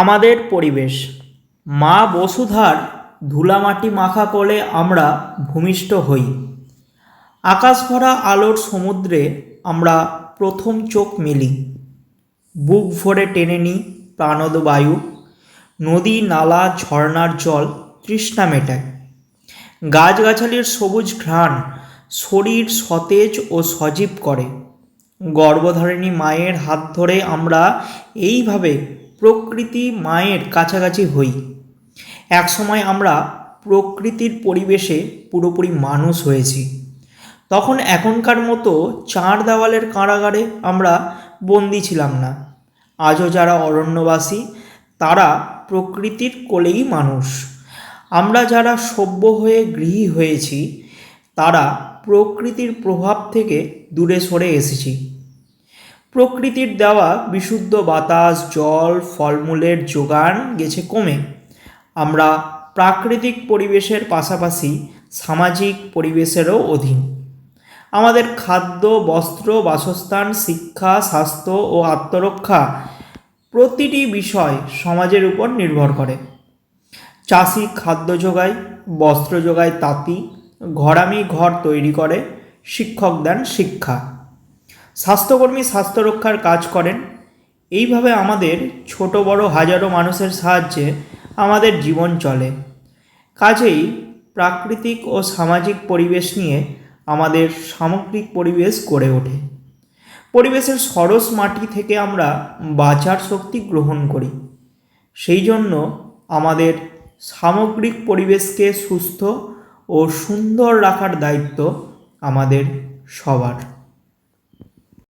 আমাদের পরিবেশ। মা বসুধার ধুলামাটি মাখা কোলে আমরা ভূমিষ্ঠ হই। আকাশ ভরা আলোর সমুদ্রে আমরা প্রথম চোখ মেলি। বুক ভরে টেনে নিই প্রাণদ বায়ু। নদী নালা ঝর্ণার জল তৃষ্ণা মেটায়। গাছগাছালির সবুজ ঘ্রাণ শরীর সতেজ ও সজীব করে। গর্ভধারিণী মায়ের হাত ধরে আমরা এইভাবে প্রকৃতি মায়ের কাছাকাছি হই। একসময় আমরা প্রকৃতির পরিবেশে পুরোপুরি মানুষ হয়েছি। তখন এখনকার মতো চার দেওয়ালের কারাগারে আমরা বন্দি ছিলাম না। আজও যারা অরণ্যবাসী, তারা প্রকৃতির কোলেই মানুষ। আমরা যারা সভ্য হয়ে গৃহী হয়েছি, তারা প্রকৃতির প্রভাব থেকে দূরে সরে এসেছি। প্রকৃতির দেওয়া বিশুদ্ধ বাতাস, জল, ফলমূলের যোগান গেছে কমে। আমরা প্রাকৃতিক পরিবেশের পাশাপাশি সামাজিক পরিবেশেরও অধীন। আমাদের খাদ্য, বস্ত্র, বাসস্থান, শিক্ষা, স্বাস্থ্য ও আত্মরক্ষা প্রতিটি বিষয় সমাজের উপর নির্ভর করে। চাষি খাদ্য যোগায়, বস্ত্র যোগায় তাঁতি, ঘরামি ঘর তৈরি করে, শিক্ষক দেন শিক্ষা। স্বাস্থ্যকর্মী স্বাস্থ্য রক্ষার কাজ করেন। এইভাবে আমাদের ছোট বড় হাজারো মানুষের সাহায্যে আমাদের জীবন চলে। কাজেই প্রাকৃতিক ও সামাজিক পরিবেশ নিয়ে আমাদের সামগ্রিক পরিবেশ গড়ে ওঠে। পরিবেশের সরস মাটি থেকে আমরা বাঁচার শক্তি গ্রহণ করি। সেই জন্য আমাদের সামগ্রিক পরিবেশকে সুস্থ ও সুন্দর রাখার দায়িত্ব আমাদের সবার।